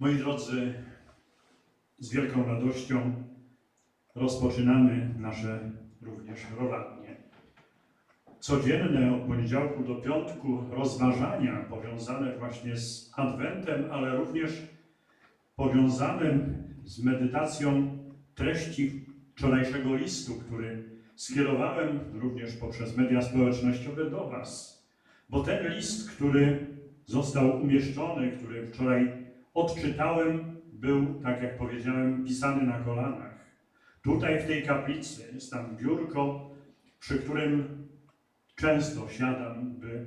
Moi drodzy, z wielką radością rozpoczynamy nasze również roradnie. Codzienne od poniedziałku do piątku rozważania powiązane właśnie z Adwentem, ale również powiązane z medytacją treści wczorajszego listu, który skierowałem również poprzez media społecznościowe do Was. Bo ten list, który został umieszczony, który wczoraj odczytałem, był, tak jak powiedziałem, pisany na kolanach. Tutaj w tej kaplicy jest tam biurko, przy którym często siadam, by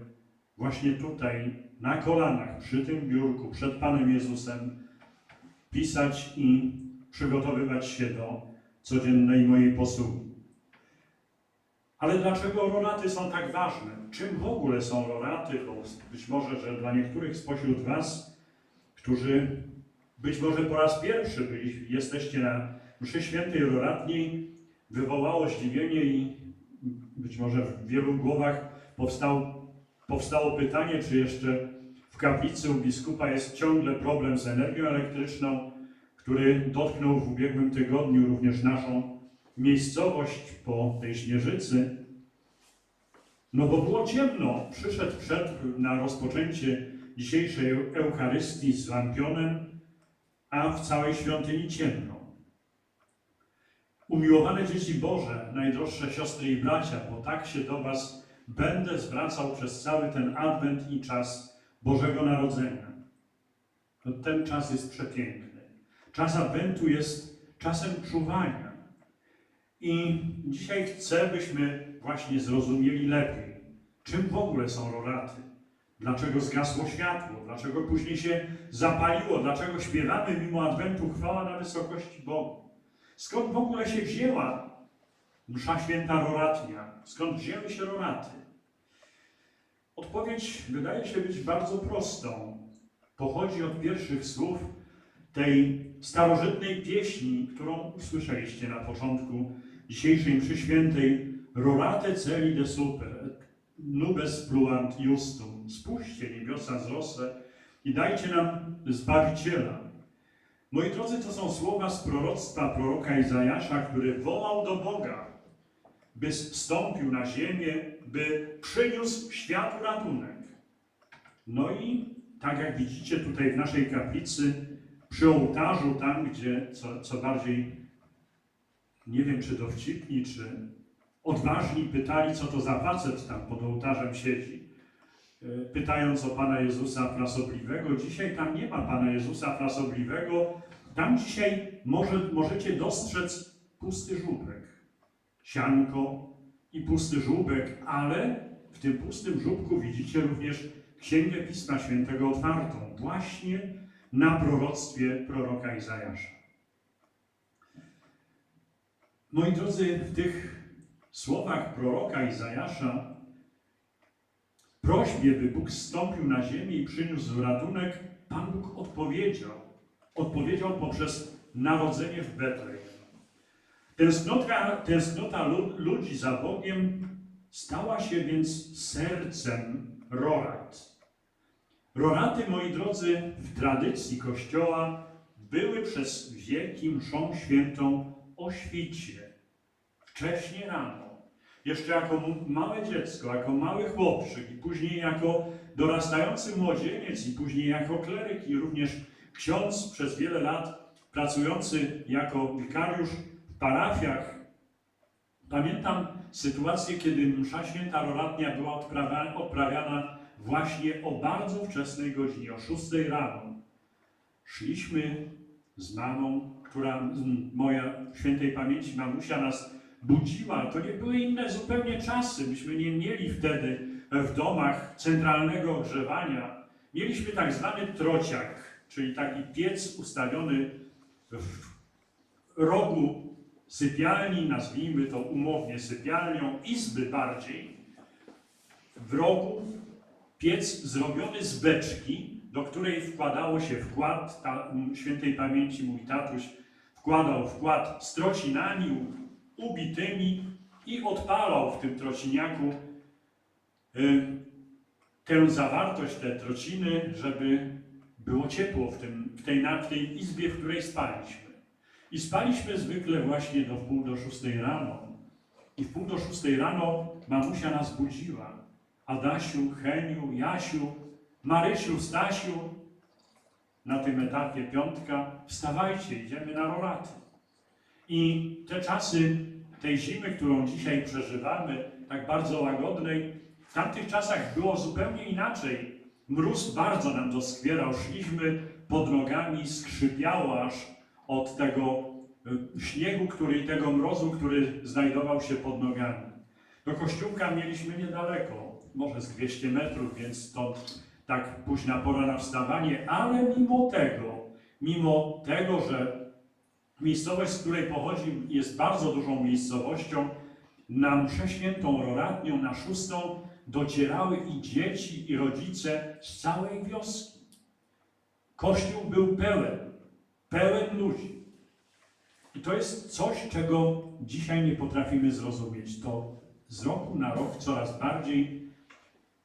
właśnie tutaj na kolanach, przy tym biurku, przed Panem Jezusem pisać i przygotowywać się do codziennej mojej posługi. Ale dlaczego roraty są tak ważne? Czym w ogóle są roraty? Bo być może, że dla niektórych spośród Was, którzy być może po raz pierwszy byli, jesteście na mszy świętej roratniej, wywołało zdziwienie i być może w wielu głowach powstał, powstało pytanie, czy jeszcze w kaplicy u biskupa jest ciągle problem z energią elektryczną, który dotknął w ubiegłym tygodniu również naszą miejscowość po tej śnieżycy. No bo było ciemno. Przyszedł przed na rozpoczęcie dzisiejszej Eucharystii z lampionem, a w całej świątyni ciemno. Umiłowane dzieci Boże, najdroższe siostry i bracia, bo tak się do Was będę zwracał przez cały ten adwent i czas Bożego Narodzenia. To ten czas jest przepiękny. Czas adwentu jest czasem czuwania. I dzisiaj chcę, byśmy właśnie zrozumieli lepiej, czym w ogóle są roraty. Dlaczego zgasło światło? Dlaczego później się zapaliło? Dlaczego śpiewamy mimo Adwentu chwała na wysokości Bogu? Skąd w ogóle się wzięła msza święta roratnia? Skąd wzięły się roraty? Odpowiedź wydaje się być bardzo prostą. Pochodzi od pierwszych słów tej starożytnej pieśni, którą usłyszeliście na początku dzisiejszej mszy świętej Rorate celi de super, nubes pluant justum. Spuśćcie niebiosa z rosę i dajcie nam Zbawiciela. Moi drodzy, to są słowa z proroctwa proroka Izajasza, który wołał do Boga, by wstąpił na ziemię, by przyniósł światu ratunek. No i tak jak widzicie tutaj w naszej kaplicy, przy ołtarzu, tam gdzie co, co bardziej, nie wiem czy dowcipni, czy odważni pytali, co to za facet tam pod ołtarzem siedzi, pytając o Pana Jezusa Frasobliwego. Dzisiaj tam nie ma Pana Jezusa Frasobliwego, tam dzisiaj może, możecie dostrzec pusty żubek, sianko i pusty żubek, ale w tym pustym żubku widzicie również Księgę Pisma Świętego otwartą, właśnie na proroctwie proroka Izajasza. Moi drodzy, w tych słowach proroka Izajasza, prośbie, by Bóg zstąpił na ziemię i przyniósł ratunek, Pan Bóg odpowiedział. Odpowiedział poprzez narodzenie w Betlejem. Tęsknota, tęsknota lud, ludzi za Bogiem stała się więc sercem rorat. Roraty, moi drodzy, w tradycji Kościoła były przez wieki mszą świętą o świcie, wcześnie rano. Jeszcze jako małe dziecko, jako mały chłopczyk i później jako dorastający młodzieniec i później jako kleryk i również ksiądz przez wiele lat pracujący jako wikariusz w parafiach. Pamiętam sytuację, kiedy msza święta roratnia była odprawiana, właśnie o bardzo wczesnej godzinie, o 6 rano. Szliśmy z mamą, która, moja świętej pamięci mamusia nas budziła. To nie były inne zupełnie czasy. Myśmy nie mieli wtedy w domach centralnego ogrzewania. Mieliśmy tak zwany trociak, czyli taki piec ustawiony w rogu sypialni, nazwijmy to umownie sypialnią, izby bardziej, w rogu piec zrobiony z beczki, do której wkładało się wkład, ta, świętej pamięci mój tatuś wkładał wkład z trocinami ubitymi i odpalał w tym trociniaku y, tę zawartość, te trociny, żeby było ciepło w, tym, w, tej, w tej izbie, w której spaliśmy. I spaliśmy zwykle właśnie do wpół do szóstej rano. I w pół do szóstej rano mamusia nas budziła. Adasiu, Heniu, Jasiu, Marysiu, Stasiu. Na tym etapie piątka, wstawajcie, idziemy na roraty. I te czasy tej zimy, którą dzisiaj przeżywamy, tak bardzo łagodnej, w tamtych czasach było zupełnie inaczej. Mróz bardzo nam doskwierał, szliśmy pod nogami, skrzypiało aż od tego y, śniegu, który i tego mrozu, który znajdował się pod nogami. Do kościółka mieliśmy niedaleko, może z 200 metrów, więc stąd tak późna pora na wstawanie, ale mimo tego, mimo tego, że Miejscowość, z której pochodzi, jest bardzo dużą miejscowością. Na mszę świętą roratnią, na szóstą, docierały i dzieci, i rodzice z całej wioski. Kościół był pełen, pełen ludzi. I to jest coś, czego dzisiaj nie potrafimy zrozumieć. To z roku na rok coraz bardziej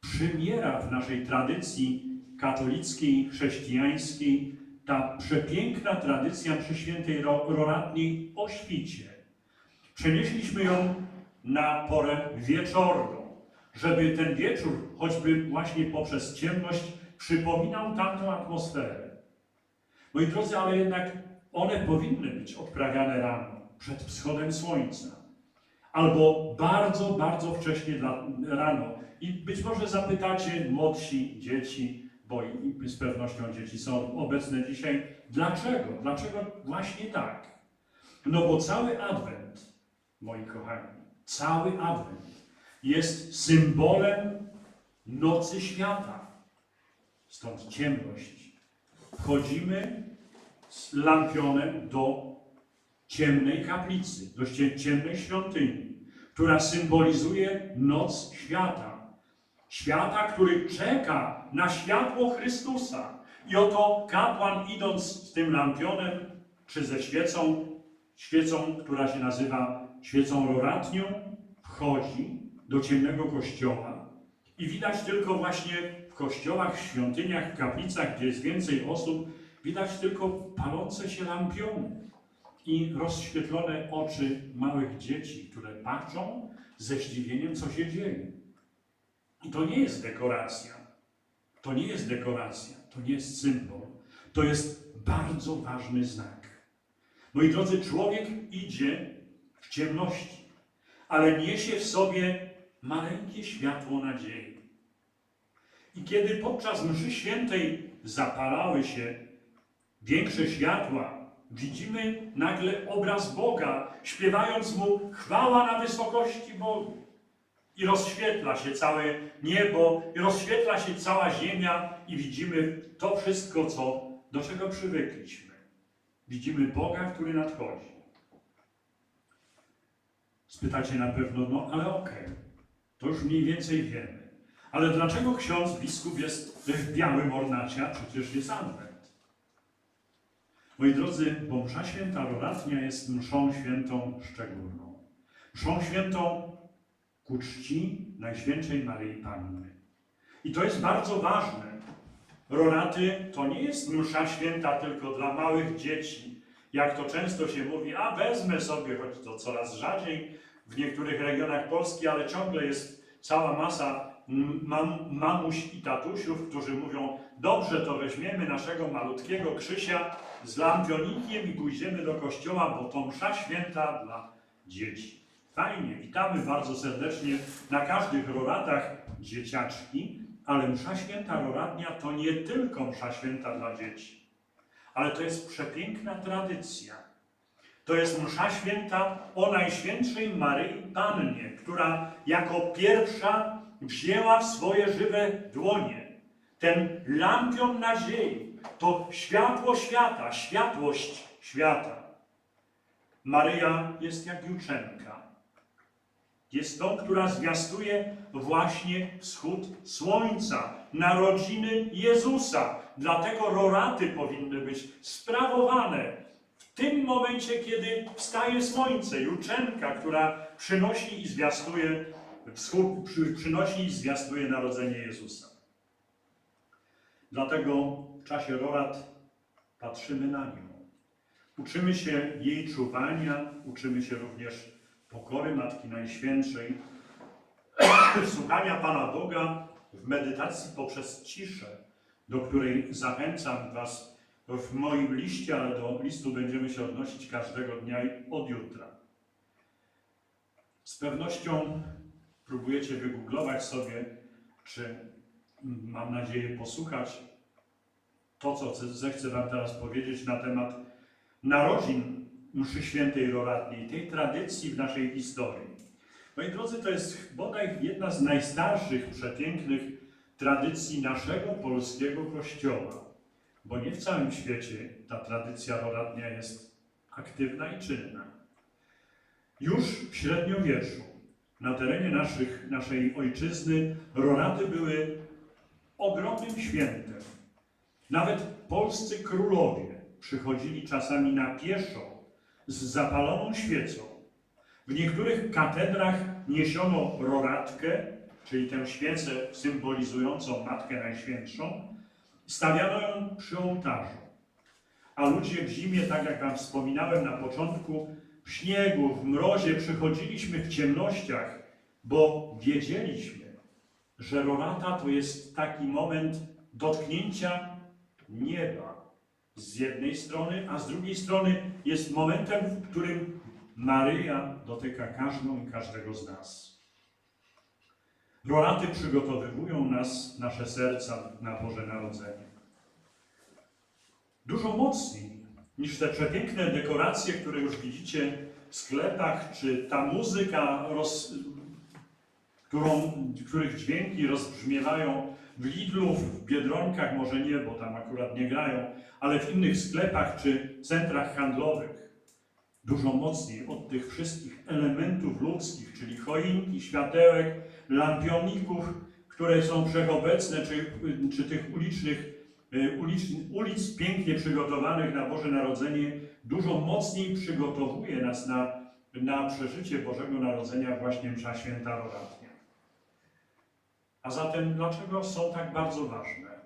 przymiera w naszej tradycji katolickiej, chrześcijańskiej ta przepiękna tradycja mszy świętej ro- roratniej o świcie. Przenieśliśmy ją na porę wieczorną, żeby ten wieczór, choćby właśnie poprzez ciemność, przypominał tamtą atmosferę. Moi drodzy, ale jednak one powinny być odprawiane rano, przed wschodem słońca. Albo bardzo, bardzo wcześnie rano. I być może zapytacie młodsi dzieci, bo i- z pewnością dzieci są obecne dzisiaj. Dlaczego? Dlaczego właśnie tak? No bo cały Adwent, moi kochani, cały Adwent jest symbolem nocy świata. Stąd ciemność. Wchodzimy z lampionem do ciemnej kaplicy, do cie- ciemnej świątyni, która symbolizuje noc świata. Świata, który czeka na światło Chrystusa. I oto kapłan idąc z tym lampionem, czy ze świecą, świecą, która się nazywa świecą roratnią, wchodzi do ciemnego kościoła. I widać tylko właśnie w kościołach, w świątyniach, w kaplicach, gdzie jest więcej osób, widać tylko palące się lampiony i rozświetlone oczy małych dzieci, które patrzą ze zdziwieniem, co się dzieje. I to nie jest dekoracja. To nie jest dekoracja, to nie jest symbol. To jest bardzo ważny znak. Moi drodzy, człowiek idzie w ciemności, ale niesie w sobie maleńkie światło nadziei. I kiedy podczas mszy świętej zapalały się większe światła, widzimy nagle obraz Boga, śpiewając Mu chwała na wysokości Bogu. I rozświetla się całe niebo, i rozświetla się cała ziemia, i widzimy to wszystko, co, do czego przywykliśmy. Widzimy Boga, który nadchodzi. Spytacie na pewno, no ale okej, to już mniej więcej wiemy. Ale dlaczego ksiądz biskup jest w białym ornacie, a przecież jest adwent? Moi drodzy, bo msza święta roratnia jest mszą świętą szczególną. Mszą świętą ku czci Najświętszej Maryi Panny. I to jest bardzo ważne. Roraty to nie jest msza święta tylko dla małych dzieci, jak to często się mówi, a wezmę sobie, choć to coraz rzadziej w niektórych regionach Polski, ale ciągle jest cała masa mam, mamuś i tatusiów, którzy mówią, dobrze, to weźmiemy naszego malutkiego Krzysia z lampionikiem i pójdziemy do kościoła, bo to msza święta dla dzieci. Fajnie, witamy bardzo serdecznie na każdych roratach dzieciaczki, ale msza święta roratnia to nie tylko msza święta dla dzieci, ale to jest przepiękna tradycja. To jest msza święta o Najświętszej Maryi Pannie, która jako pierwsza wzięła w swoje żywe dłonie ten lampion nadziei, to światło świata, światłość świata. Maryja jest jak juczenka. Jest tą, która zwiastuje właśnie wschód słońca, narodziny Jezusa. Dlatego roraty powinny być sprawowane w tym momencie, kiedy wstaje słońce. Juczenka, która przynosi i zwiastuje wschód, przy, przynosi i zwiastuje narodzenie Jezusa. Dlatego w czasie rorat patrzymy na nią. Uczymy się jej czuwania, uczymy się również pokory Matki Najświętszej, słuchania Pana Boga w medytacji poprzez ciszę, do której zachęcam Was w moim liście, ale do listu będziemy się odnosić każdego dnia od jutra. Z pewnością próbujecie wygooglować sobie, czy mam nadzieję posłuchać to, co chcę- zechcę Wam teraz powiedzieć na temat narodzin mszy świętej roratniej, tej tradycji w naszej historii. Moi drodzy, to jest bodaj jedna z najstarszych, przepięknych tradycji naszego polskiego kościoła, bo nie w całym świecie ta tradycja roratnia jest aktywna i czynna. Już w średniowieczu na terenie naszych, naszej ojczyzny roraty były ogromnym świętem. Nawet polscy królowie przychodzili czasami na pieszo z zapaloną świecą. W niektórych katedrach niesiono roratkę, czyli tę świecę symbolizującą Matkę Najświętszą, stawiano ją przy ołtarzu. A ludzie w zimie, tak jak Wam wspominałem na początku, w śniegu, w mrozie przychodziliśmy w ciemnościach, bo wiedzieliśmy, że rorata to jest taki moment dotknięcia nieba z jednej strony, a z drugiej strony jest momentem, w którym Maryja dotyka każdą i każdego z nas. Roraty przygotowywują nas, nasze serca na Boże Narodzenie. Dużo mocniej niż te przepiękne dekoracje, które już widzicie w sklepach, czy ta muzyka, roz, którą, których dźwięki rozbrzmiewają w Lidlu, w Biedronkach, może nie, bo tam akurat nie grają, ale w innych sklepach czy centrach handlowych. Dużo mocniej od tych wszystkich elementów ludzkich, czyli choinki, światełek, lampioników, które są wszechobecne, czy, czy tych ulicznych, y, ulic, ulic pięknie przygotowanych na Boże Narodzenie, dużo mocniej przygotowuje nas na, na przeżycie Bożego Narodzenia właśnie msza święta roratnia. A zatem dlaczego są tak bardzo ważne?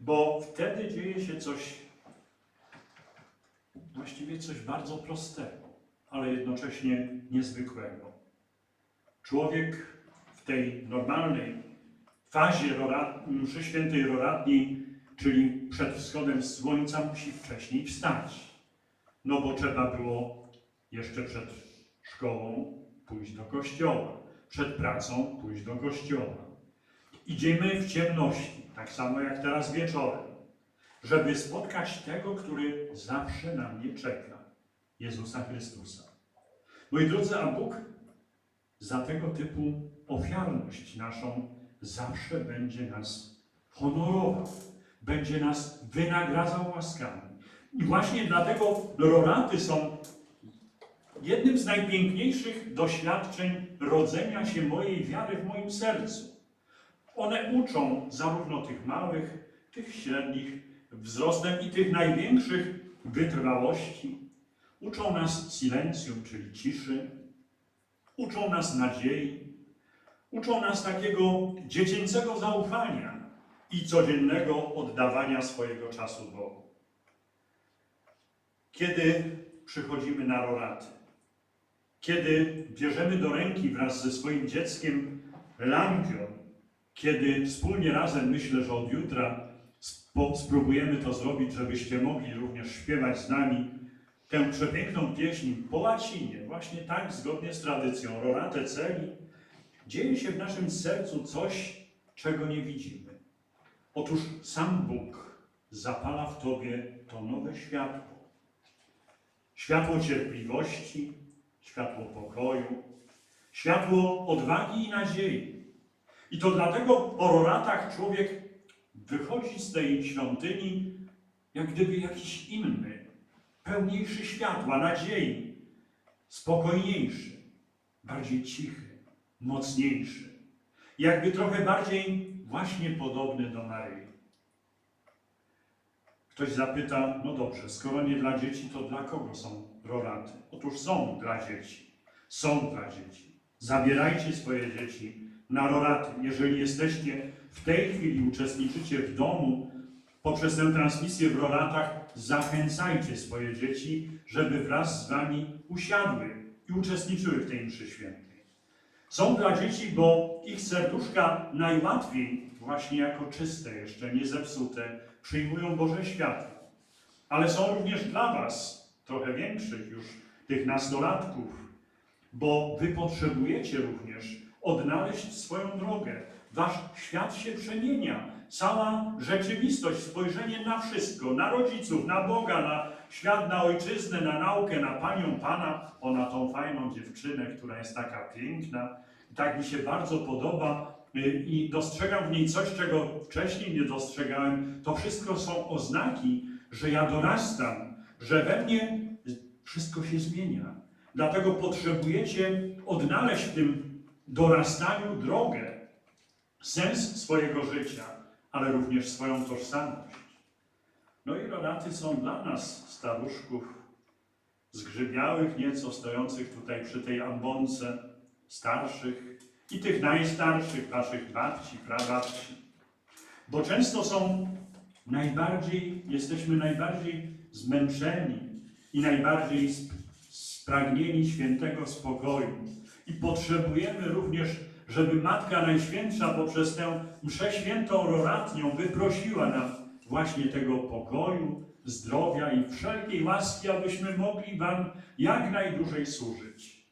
Bo wtedy dzieje się coś, właściwie coś bardzo prostego, ale jednocześnie niezwykłego. Człowiek w tej normalnej fazie rorat, mszy świętej roratniej, czyli przed wschodem słońca, musi wcześniej wstać. No bo trzeba było jeszcze przed szkołą pójść do kościoła, przed pracą pójść do kościoła. Idziemy w ciemności, tak samo jak teraz wieczorem, żeby spotkać tego, który zawsze na mnie czeka, Jezusa Chrystusa. Moi drodzy, a Bóg za tego typu ofiarność naszą zawsze będzie nas honorował, będzie nas wynagradzał łaskami. I właśnie dlatego roraty są jednym z najpiękniejszych doświadczeń rodzenia się mojej wiary w moim sercu. One uczą zarówno tych małych, tych średnich wzrostem i tych największych wytrwałości. Uczą nas silencjum, czyli ciszy. Uczą nas nadziei. Uczą nas takiego dziecięcego zaufania i codziennego oddawania swojego czasu Bogu. Kiedy przychodzimy na roraty, kiedy bierzemy do ręki wraz ze swoim dzieckiem lampion, kiedy wspólnie razem, myślę, że od jutra spróbujemy to zrobić, żebyście mogli również śpiewać z nami tę przepiękną pieśń po łacinie, właśnie tak, zgodnie z tradycją, Rorate Celi, dzieje się w naszym sercu coś, czego nie widzimy. Otóż sam Bóg zapala w Tobie to nowe światło. Światło cierpliwości, światło pokoju, światło odwagi i nadziei. I to dlatego po roratach człowiek wychodzi z tej świątyni jak gdyby jakiś inny, pełniejszy światła, nadziei, spokojniejszy, bardziej cichy, mocniejszy, jakby trochę bardziej właśnie podobny do Maryi. Ktoś zapyta, no dobrze, skoro nie dla dzieci, to dla kogo są roraty? Otóż są dla dzieci. Są dla dzieci. Zabierajcie swoje dzieci na roraty. Jeżeli jesteście w tej chwili uczestniczycie w domu poprzez tę transmisję w roratach, zachęcajcie swoje dzieci, żeby wraz z wami usiadły i uczestniczyły w tej mszy świętej. Są dla dzieci, bo ich serduszka najłatwiej, właśnie jako czyste, jeszcze nie zepsute, przyjmują Boże światło. Ale są również dla Was, trochę większych już, tych nastolatków, bo Wy potrzebujecie również odnaleźć swoją drogę. Wasz świat się przemienia. Cała rzeczywistość, spojrzenie na wszystko, na rodziców, na Boga, na świat, na ojczyznę, na naukę, na panią, pana, ona tą fajną dziewczynę, która jest taka piękna. Tak mi się bardzo podoba y, i dostrzegam w niej coś, czego wcześniej nie dostrzegałem. To wszystko są oznaki, że ja dorastam, że we mnie wszystko się zmienia. Dlatego potrzebujecie odnaleźć w tym dorastaniu drogę, sens swojego życia, ale również swoją tożsamość. No i rodaty są dla nas, staruszków, zgrzybiałych nieco, stojących tutaj przy tej ambonce, starszych i tych najstarszych, waszych babci, prababci. Bo często są najbardziej, jesteśmy najbardziej zmęczeni i najbardziej sp- spragnieni świętego spokoju. I potrzebujemy również, żeby Matka Najświętsza poprzez tę mszę świętą roratnią wyprosiła nam właśnie tego pokoju, zdrowia i wszelkiej łaski, abyśmy mogli Wam jak najdłużej służyć.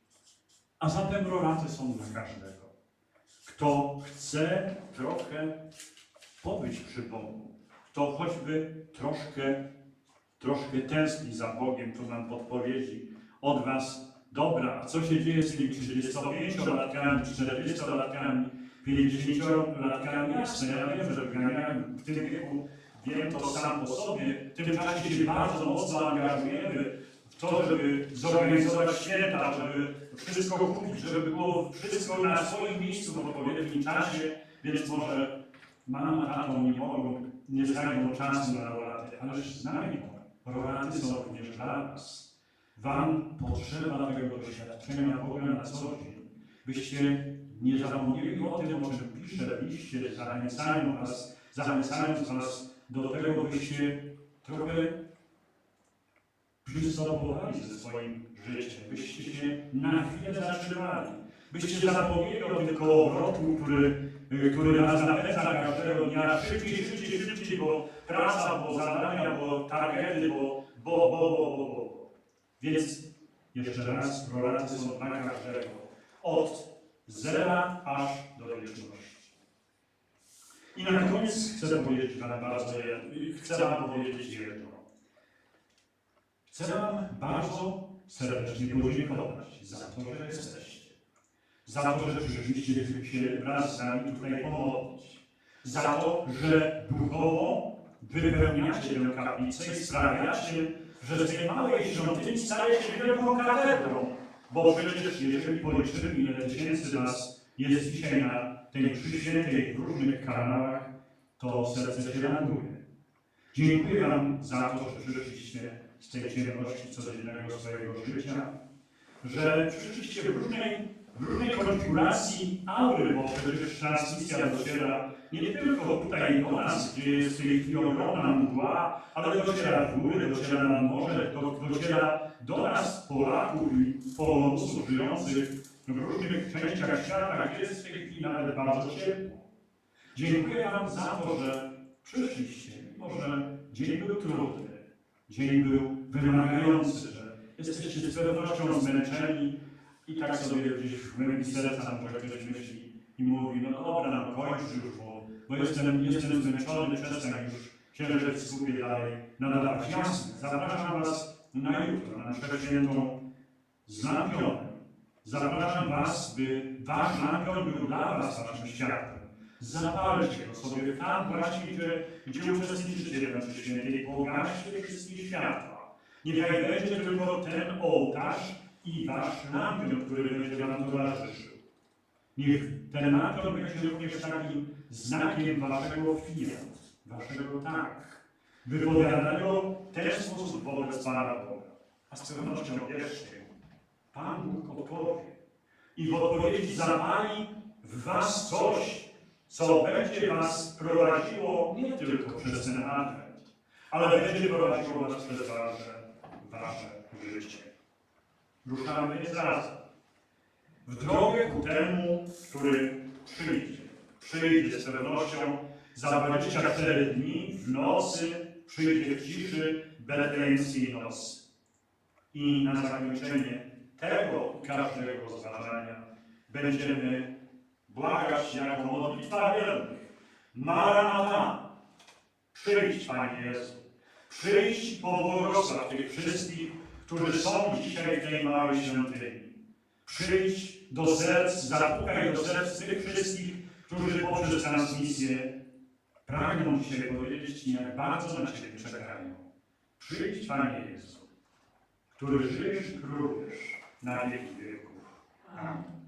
A zatem roraty są dla każdego. Kto chce trochę pobyć przy Bogu, kto choćby troszkę, troszkę tęskni za Bogiem, tu mam podpowiedzi od Was. Dobra, co się dzieje z tymi 35-latkami, 40-latkami, 50-latkami? Jasne, ja wiem, że wganiają w tym wieku, wiem to sam po sobie, w tym czasie się bardzo mocno angażujemy w to, żeby zorganizować święta, żeby wszystko kupić, żeby było wszystko na swoim miejscu w odpowiednim czasie, więc może mama, tato nie mogą, nie znajdą czasu na roraty, ależ znajdą. Roraty są również dla Was. Wam potrzeba tego doświadczenia Boga na co dzień, byście nie zapomnieli o tym, o czym pisze liście, zachęcają Was, zachęcając Was do tego, byście trochę przystępowali ze swoim życiem, byście się na chwilę zatrzymali, byście zapomnieli o tym kołowrotku, który, który nas napędza każdego dnia. Szybciej, szybciej, szybciej, bo praca, bo zadania, bo targety, bo, bo, bo, bo, bo, bo. Więc jeszcze raz, prolaty są dla każdego. Od zera aż do wieczności. I na koniec chcę powiedzieć Wam bardzo. Chcę Wam powiedzieć jedno. Chcę Wam bardzo serdecznie podziękować za to, że jesteście. Za to, że przyszliście się wraz z nami tutaj pomodlić. Za to, że duchowo wypełniacie tę kaplicę i sprawiacie, że z tej małej świątyni staje się wielką katedrą. Bo przecież jeżeli policzymy, ile tysięcy nas jest dzisiaj na tej mszy świętej w różnych kanałach, to serce się raduje. Dziękuję Wam za to, że przyszliście z tej ciemności codziennego swojego życia, że przyszliście w różnej, różnej konfiguracji aury, bo przecież transmisja dociera nie tylko tutaj do nas, gdzie jest w tej chwili ogromna mgła, ale dociera w góry, dociera na morze, do, dociera do nas, Polaków i Polonusów żyjących w różnych częściach świata, gdzie jest w tej chwili nawet bardzo ciepło. Dziękuję Wam za to, że przyszliście, mimo że dzień był trudny, dzień był wymagający, że jesteście z pewnością zmęczeni i tak sobie gdzieś w głębi serca może ktoś myśli i mówi, no dobra, no kończ już, bo, bo jestem, jestem zmęczony, przestań już księżyc skupie dalej nadawać. Jasne, zapraszam Was na jutro, na mszę świętą z lampionem. Zapraszam Was, by Wasz lampion był dla Was Waszym światłem. Zapalcie go sobie tam właśnie, gdzie, uczestniczycie w mszy świętej, pogaście wszystkie światła. Niechaj będzie tylko ten ołtarz i Wasz lampion, który będzie Wam towarzyszył. Niech ten lampion będzie również takim znakiem Waszego fiat, Waszego tak, wypowiadanego w ten sposób wobec Pana Boga. A z pewnością wierzcie, Pan Bóg odpowie i w odpowiedzi zapali w Was coś, co będzie Was prowadziło nie tylko przez ten adwent, ale będzie prowadziło Was przez Wasze, wasze życie. Ruszamy razem w drogę ku temu, który przyjdzie. Przyjdzie z pewnością za 24 dni w nocy, przyjdzie w ciszy betlejemskiej nocy. I na zakończenie tego każdego rozważania będziemy błagać jako modlitwa wiernych. Maranata! Przyjdź, Panie Jezu. Przyjdź po błogosław tych wszystkich, którzy są dzisiaj w tej małej świątyni. Przyjdź do serc, zapukaj do serc tych wszystkich, którzy poprzez transmisję pragną dzisiaj powiedzieć Ci, jak bardzo na Ciebie czekają. Przyjdź, Panie Jezu, który żyjesz i królujesz na wieki wieków. Amen.